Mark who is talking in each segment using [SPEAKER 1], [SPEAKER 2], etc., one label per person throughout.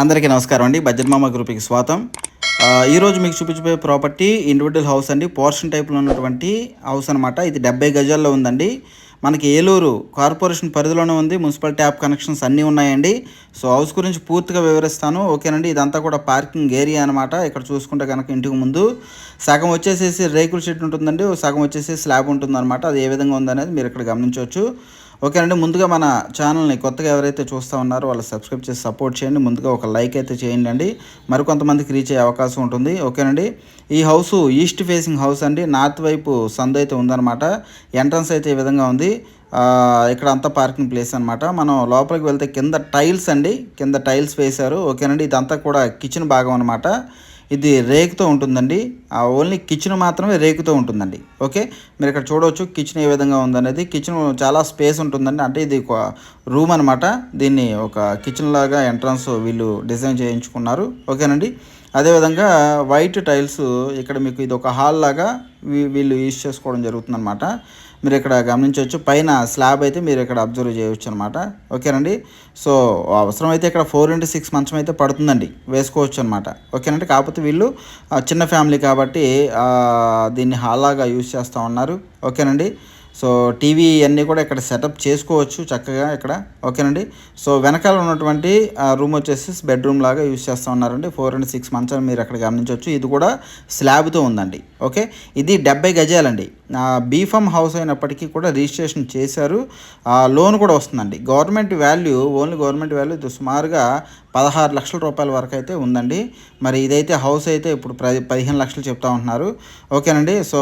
[SPEAKER 1] అందరికీ నమస్కారం అండి. బడ్జెట్ గ్రూప్కి స్వాగతం. ఈరోజు మీకు చూపించబోయే ప్రాపర్టీ ఇండివిజువల్ హౌస్ అండి. పోర్షన్ టైప్లో ఉన్నటువంటి హౌస్ అనమాట ఇది డెబ్బై గజాల్లో ఉందండి. మనకి ఏలూరు కార్పొరేషన్ పరిధిలోనే ఉంది. మున్సిపల్ ట్యాప్ కనెక్షన్స్ అన్నీ ఉన్నాయండి. సో హౌస్ గురించి పూర్తిగా వివరిస్తాను. ఓకేనండి? ఇదంతా కూడా పార్కింగ్ ఏరియా అనమాట ఇక్కడ చూసుకుంటే కనుక ఇంటికి ముందు. సగం వచ్చేసేసి రేకుల షెడ్ ఉంటుందండి. సగం వచ్చేసి స్లాబ్ ఉంటుందన్నమాట. అది ఏ విధంగా ఉందనేది మీరు ఇక్కడ గమనించవచ్చు. ఓకేనండి ముందుగా మన ఛానల్ని కొత్తగా ఎవరైతే చూస్తూ ఉన్నారో వాళ్ళు సబ్స్క్రైబ్ చేసి సపోర్ట్ చేయండి. ముందుగా ఒక లైక్ అయితే చేయండి అండి. మరికొంతమందికి రీచ్ అయ్యే అవకాశం ఉంటుంది. ఓకేనండి ఈ హౌస్ ఈస్ట్ ఫేసింగ్ హౌస్ అండి. నార్త్ వైపు సందు అయితే ఉందన్నమాట. ఎంట్రన్స్ అయితే ఈ విధంగా ఉంది. ఇక్కడ అంతా పార్కింగ్ ప్లేస్ అనమాట మనం లోపలికి వెళ్తే కింద టైల్స్ అండి. కింద టైల్స్ వేశారు. ఓకేనండి ఇదంతా కూడా కిచెన్ భాగం అనమాట ఇది రేకుతో ఉంటుందండి. ఆ ఓన్లీ కిచెన్ మాత్రమే రేకుతో ఉంటుందండి. ఓకే? మీరు ఇక్కడ చూడవచ్చు కిచెన్ ఏ విధంగా ఉందనేది. కిచెన్ చాలా స్పేస్ ఉంటుందండి. అంటే ఇది ఒక రూమ్ అనమాట దీన్ని ఒక కిచెన్ లాగా ఎంట్రన్స్ వీళ్ళు డిజైన్ చేయించుకున్నారు. ఓకేనండి? అదేవిధంగా వైట్ టైల్స్ ఇక్కడ మీకు ఇది ఒక హాల్ లాగా వీ- వీళ్ళు యూజ్ చేసుకోవడం జరుగుతుంది అనమాట మీరు ఇక్కడ గమనించవచ్చు పైన స్లాబ్ అయితే మీరు ఇక్కడ అబ్జర్వ్ చేయవచ్చు అనమాట ఓకేనండి? సో అవసరమైతే ఇక్కడ ఫోర్ ఇంటూ సిక్స్ మంచం అయితే పడుతుందండి వేసుకోవచ్చు అనమాట ఓకేనండి? కాకపోతే వీళ్ళు చిన్న ఫ్యామిలీ కాబట్టి దీన్ని హాల్ లాగా యూజ్ చేస్తూ ఉన్నారు. ఓకేనండి? సో టీవీ అన్నీ కూడా ఇక్కడ సెటప్ చేసుకోవచ్చు చక్కగా ఇక్కడ. ఓకేనండి? సో వెనకాల ఉన్నటువంటి రూమ్ వచ్చేసి బెడ్రూమ్ లాగా యూజ్ చేస్తూ ఉన్నారండి. ఫోర్ అండ్ సిక్స్ మంత్స్ మీరు అక్కడ గమనించవచ్చు. ఇది కూడా స్లాబ్తో ఉందండి. ఓకే? ఇది డెబ్బై గజాలండి. బీఫామ్ హౌస్ అయినప్పటికీ కూడా రిజిస్ట్రేషన్ చేశారు. లోన్ కూడా వస్తుందండి. Government value only government value సుమారుగా పదహారు లక్షల రూపాయల వరకు అయితే ఉందండి. మరి ఇదైతే హౌస్ అయితే ఇప్పుడు పదిహేను లక్షలు చెప్తా ఉంటున్నారు. ఓకేనండి. సో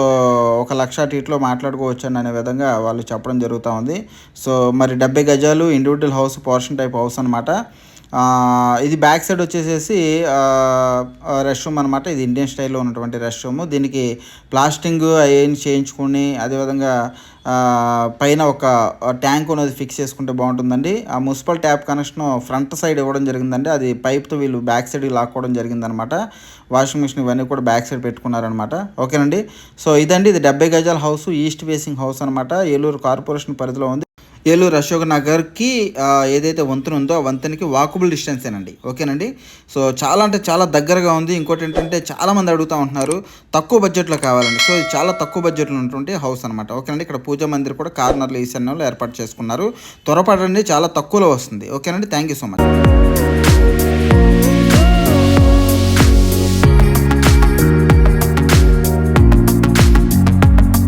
[SPEAKER 1] ఒక లక్ష టీట్లో ఇట్లో మాట్లాడుకోవచ్చు అనే విధంగా వాళ్ళు చెప్పడం జరుగుతూ ఉంది. సో మరి డెబ్బై గజాలు individual house portion type house అనమాట ఇది బ్యాక్ సైడ్ వచ్చేసేసి రెస్ట్ రూమ్ అనమాట ఇది ఇండియన్ స్టైల్లో ఉన్నటువంటి రెస్ట్ రూమ్ దీనికి ప్లాస్టింగ్ అవన్నీ చేయించుకుని అదేవిధంగా పైన ఒక ట్యాంక్ అనేది ఫిక్స్ చేసుకుంటే బాగుంటుందండి. ఆ municipal tap connection front side ఇవ్వడం జరిగిందండి. అది పైప్తో వీళ్ళు బ్యాక్ సైడ్ లాక్కోవడం జరిగిందనమాట వాషింగ్ మిషన్ ఇవన్నీ కూడా బ్యాక్ సైడ్ పెట్టుకున్నారనమాట ఓకేనండి? సో ఇదండి. ఇది డెబ్బై గజాల హౌస్ ఈస్ట్ ఫేసింగ్ హౌస్ అనమాట ఏలూరు కార్పొరేషన్ పరిధిలో ఉంది. ఏలూరు అశోక్ నగర్కి ఏదైతే వంతెన ఉందో ఆ వంతెనకి వాకబుల్ డిస్టెన్సేనండి ఓకేనండి? సో చాలా అంటే చాలా దగ్గరగా ఉంది. ఇంకోటి ఏంటంటే చాలామంది అడుగుతూ ఉంటున్నారు తక్కువ బడ్జెట్లో కావాలండి. సో ఇది చాలా తక్కువ బడ్జెట్లో ఉన్నటువంటి హౌస్ అనమాట ఓకేనండి? ఇక్కడ పూజా మందిర్ కూడా కార్నర్లో ఈశాన్యంలో ఏర్పాటు చేసుకున్నారు. త్వరపడండి చాలా తక్కువలో వస్తుంది. ఓకేనండి? Thank you so much